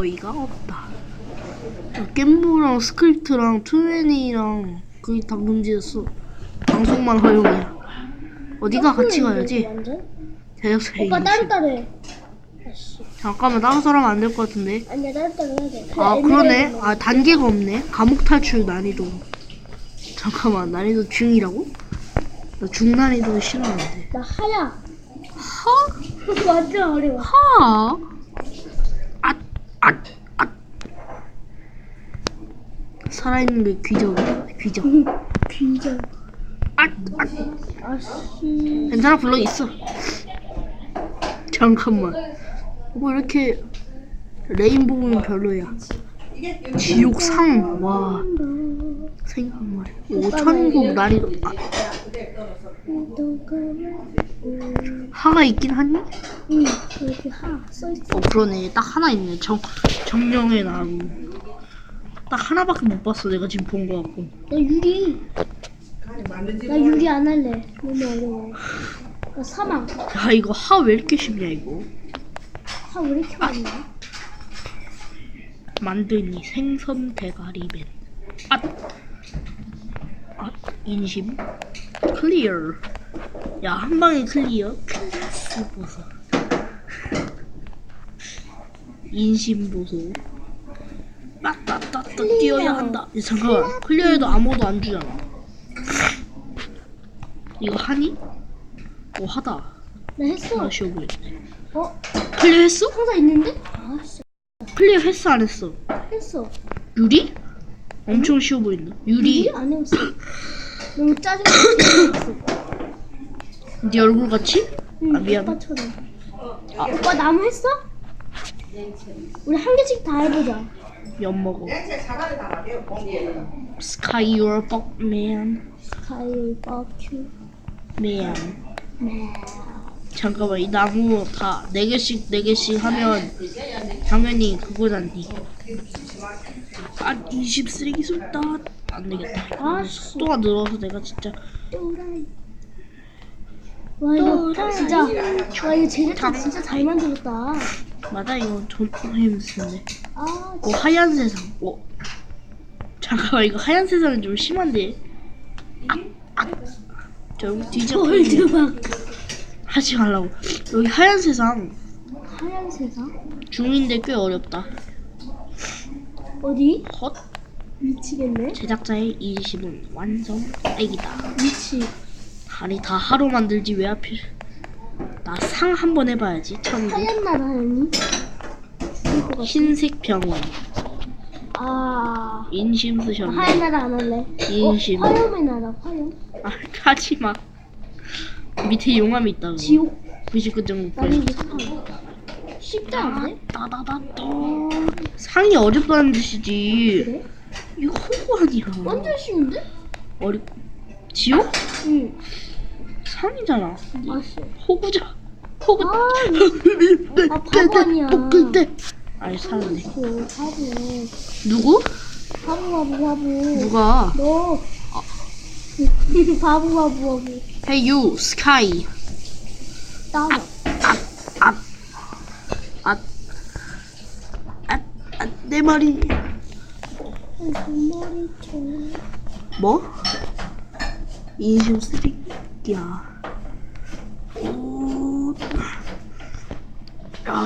어이가 없다. 겜보랑 스크립트랑 투맨이랑 그게 다 문제였어. 방송만 허용이야. 어디가 같이 가야지? 제작사 오빠 이름. 따로따로 해. 아씨. 잠깐만 따로 사람 안 될 것 같은데. 아니야 따로따로 해야 돼. 아그 그러네. 애니메이션 아 단계가 없네. 감옥 탈출 난이도. 잠깐만 난이도 중이라고? 나 중난이도 싫어하는데. 나 하야. 하? 완전 어려워. 하? 살아있는 게 귀적이다. 귀적. 귀정. 앗, 앗. 아씨. 괜찮아 블럭 있어. 잠깐만. 뭐 이렇게 레인보우는 별로야. 지옥상 와 생각만 해. 5천국 난이도 아, 하가 있긴 하니? 응. 여기 하 써있어. 어 그러네 딱 하나 있네 정 정령의 나무 딱 하나밖에 못 봤어 내가 지금 본 거 같고 나 유리. 나 유리 안 할래. 너무 어려워. 나 사망. 야 이거 하 왜 이렇게 쉽냐 이거 하 왜 이렇게 많이 나? 만드니 생선 대가리맨 앗! 앗 인심 클리어 야 한 방에 클리어 클래스 보소 인심 보소 빠따따따 뛰어야 한다 야, 잠깐만 클리어해도 아무도 안 주잖아 이거 하니? 오 하다 나 했어. 아 쉬워 보이네 어? 클리어 했어? 항상 있는데? 아 씨. 클리어 했어 안 했어? 했어. 유리? 엄청 쉬워 보인다. 유리, 유리 안 했어. 너무 짜증나. 네 얼굴 같이? 응, 아, 미안. 오빠처럼. 오빠 나무 했어? 우리 한 개씩 다 해보자. 엿 먹어. Sky your fuck man, 스카이 버큐. man. 네. 잠깐만 이 나무 다 네 개씩 네 개씩 하면 당연히 그거잖니. 아20 쓰레기 쏟다. 안 되겠다. 아, 속도가 늘어서 내가 진짜 또라이. 와 이거. 진짜 와 이거 제작자 진짜 잘 만들었다. 맞아 이거 힘쓰네. 아오 하얀 세상. 오 잠깐만 이거 하얀 세상은 좀 심한데. 저 여기 뒤져. 월드막 하지 말라고. 여기 하얀 세상 하얀 세상 중인데 꽤 어렵다. 어디 헛 미치겠네. 제작자의 인심은 완성 애기다. 미치. 아니 다 하루 만들지 왜 하필? 나 상 한번 해봐야지. 천국? 죽을 것 같아. 흰색 병원 아 인심 나 쓰셨네. 하얀 나라 안 할래. 인심. 어, 화염의 나라 화염. 아 하지 마. 밑에 용암이 있다. 지옥. 99.9%. 나는 이게 상. 쉽지 않네. 따다다다. 상이 어렵다는 뜻이지. 그래? 이거 호구 아니야. 완전 쉬운데? 어렵. 지옥? 응. 상이잖아. 아씨. 호구자. 호구. 아, 아, 바보 아니야. 볶을 때. 아니 살았네. 그 바보. 누구? 바보 바보 바보. 누가? 너. 바보 바보 바보. Hey you, Sky. 따라. 아, 아, 아, 아, 내 말이. 머리총. 뭐? 인심 쓰레기야. 오. 야,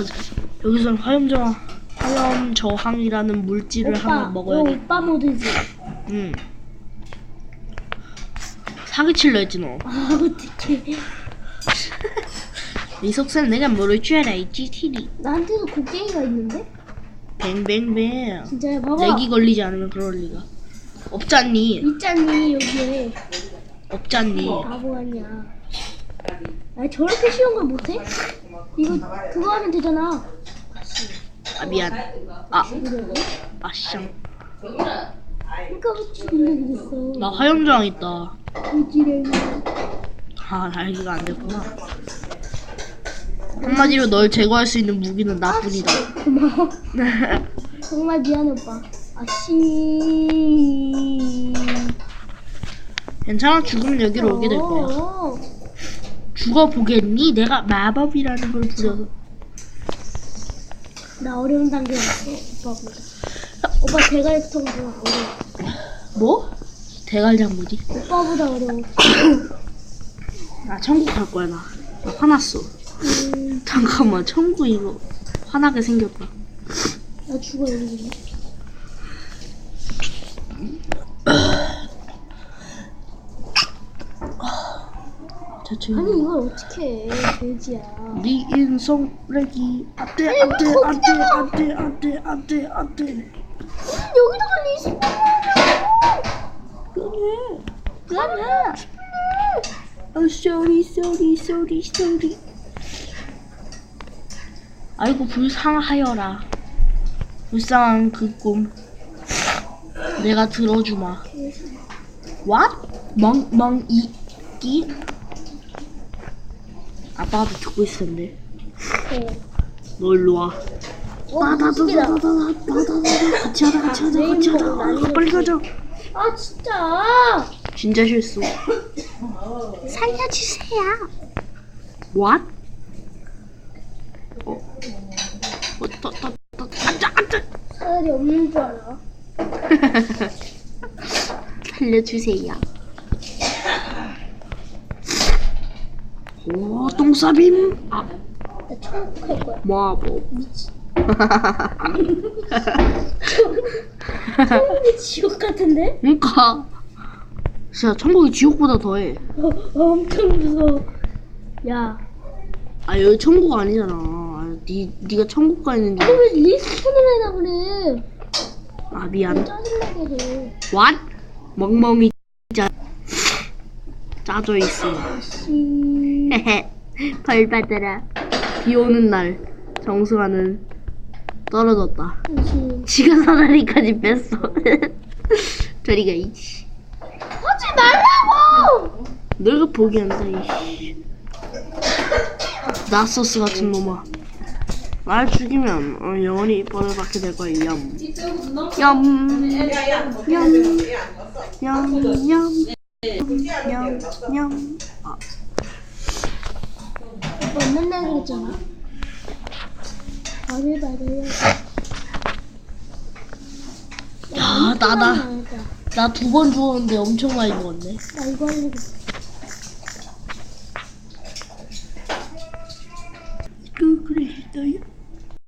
여기서 화염저 화염 저항이라는 물질을 오빠. 하나 너 먹어야겠다. 오빠 모드지. 응. 사기칠려 했지 너. 아 어떡해. 이 속셈 내가 모를 줄 알았지 티리. 나한테도 곡괭이가 있는데? 뱅뱅뱅. 진짜 봐봐. 렉이 걸리지 않으면 그럴 리가. 없잖니. 있잖니 여기에. 없잖니. 바보 아니야. 아 저렇게 쉬운 걸 못해? 이거 그거 하면 되잖아. 아 미안. 아. 아쌍. 그러니까 그랬어. 나 화염저항 있다. 아, 날개가 안 됐구나. 한마디로 널 제거할 수 있는 무기는 나뿐이다. 고마워. 정말 미안해 오빠. 아씨. 괜찮아, 죽으면 여기로 오게 될 거야. 어, 죽어보겠니? 내가 마법이라는 걸 부려서. 나 어려운 단계였어 오빠보다. 오빠 대갈통 더 어려워. 뭐? 대갈장 뭐지? 오빠보다 어려워. 나 천국 갈 거야 나. 나 화났어. 음, 잠깐만 천국 이거 화나게 생겼다. 나 죽어 여기. 대충. 아니 이걸 어떻게 해 돼지야. 네 인성 레기 안돼 안돼 안돼 안돼 안돼 안돼 안돼. 여기다가 리스폰. 미안해 미안해. 어 sorry sorry sorry sorry. 아이고 불쌍하여라. 불쌍한 그 꿈. 내가 들어주마. What? 멍멍이기? 아빠가 듣고 있었는데. 너 일로 와. 어, 무식이다. 나나 나 나 나 나 나 나 나 같이 하자 같이 하자 같이 하자 빨리 가자 아 진짜. 진짜 실수 살려주세요 What? 어? 어, 더, 더, 더, 앉아, 앉아 사다리 없는 줄 알아. 살려주세요 오, 똥싸빔 아, 나 천국 갈 거야. 마법 미치. 천국이 지옥 같은데? 그니까 진짜 천국이 지옥보다 더해 어, 엄청 무서워. 야, 아 여기 천국 아니잖아 아, 니, 니가 천국 가 있는데 너왜 리스폰을 해라 그래? 아 미안 짜증나게 해. What? 멍멍이 짜 짜져 있어. 씨. 벌 받아라. 비 오는 날 정수아는 떨어졌다. 씨. 지가 사다리까지 뺐어. 저리가 이씨. 하지 말라고! 너가 포기한다 이씨. 나소스 같은 놈아. 날 죽이면 어, 영원히 벌을 받게 될 거야 얌. 얌. 얌. 얌. 얌. 안녕. 안녕. 어. 먹는 그랬잖아. 어딜 아, 받을래? 야, 나다. 나 두 번 주웠는데 엄청 많이 먹었네. 나 이거 알려줄게.